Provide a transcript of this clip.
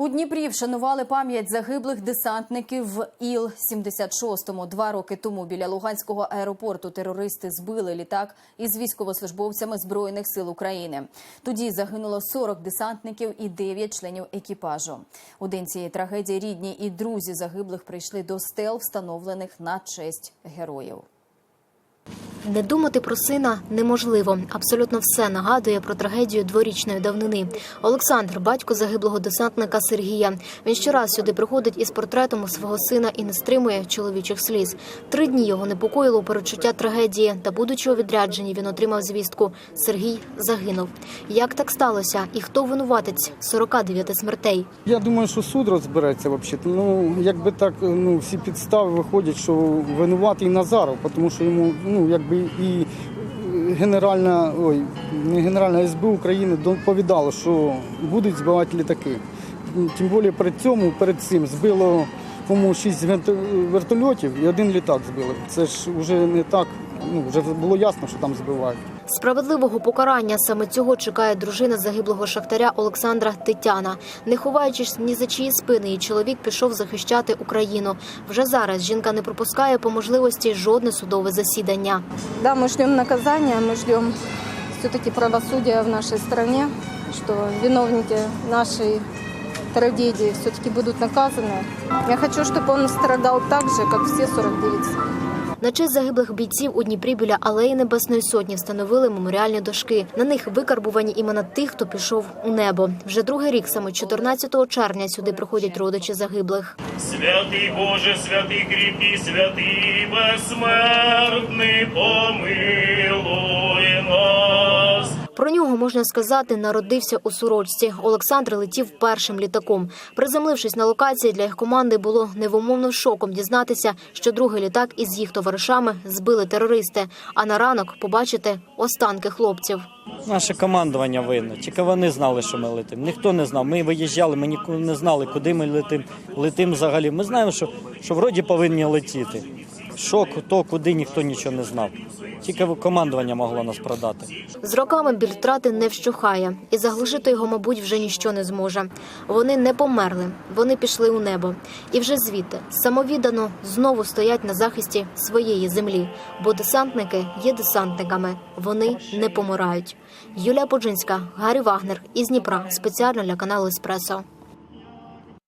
У Дніпрі вшанували пам'ять загиблих десантників в Іл-76. Два роки тому біля Луганського аеропорту терористи збили літак із військовослужбовцями Збройних сил України. Тоді загинуло 40 десантників і 9 членів екіпажу. У день цієї трагедії рідні і друзі загиблих прийшли до стел, встановлених на честь героїв. Не думати про сина неможливо. Абсолютно все нагадує про трагедію дворічної давнини. Олександр, батько загиблого десантника Сергія. Він щораз сюди приходить із портретом свого сина і не стримує чоловічих сліз. Три дні його непокоїло перечуття трагедії. Та, будучи у відрядженні, він отримав звістку: Сергій загинув. Як так сталося? І хто винуватець 49 смертей? Я думаю, що суд розбереться взагалі. Ну, якби так, ну, всі підстави виходять, що винуватий Назаров, тому що йому, ну, якби і генеральна, ой, не генеральна СБУ України доповідала, що будуть збивати літаки. Тим більше перед цьому, перед цим збило, по-моєму, шість вертольотів і один літак збили. Це ж вже не так, ну, вже було ясно, що там збивають. Справедливого покарання саме цього чекає дружина загиблого шахтаря Олександра Тетяна. Не ховаючись ні за чиї спини, її чоловік пішов захищати Україну. Вже зараз жінка не пропускає по можливості жодне судове засідання. Да, мы ждем наказания, мы ждем все-таки правосудия в нашей стране, что виновники нашей трагедии все-таки будут наказаны. Я хочу, чтобы он страдал так же, как все 49 семей. На честь загиблих бійців у Дніпрі біля алеї Небесної Сотні встановили меморіальні дошки. На них викарбувані імена тих, хто пішов у небо. Вже другий рік, саме 14 червня, сюди приходять родичі загиблих. Святий Боже, святий кріпкий, святий безсмертний, помилуй нього можна сказати, народився у Сурочці. Олександр летів першим літаком. Приземлившись на локації, для їх команди було невимовно шоком дізнатися, що другий літак із їх товаришами збили терористи. А на ранок побачити останки хлопців. Наше командування винне. Тільки вони знали, що ми летимо. Ніхто не знав. Ми виїжджали, ми не знали, куди ми летимо. Летимо взагалі. Ми знаємо, що, що вроді повинні летіти. Що, то, куди ніхто нічого не знав. Тільки командування могло нас продати. З роками біль втрати не вщухає, і заглушити його, мабуть, вже ніщо не зможе. Вони не померли, вони пішли у небо. І вже звідти самовіддано знову стоять на захисті своєї землі, бо десантники є десантниками. Вони не помирають. Юлія Поджинська, Гаррі Вагнер із Дніпра спеціально для каналу Еспресо.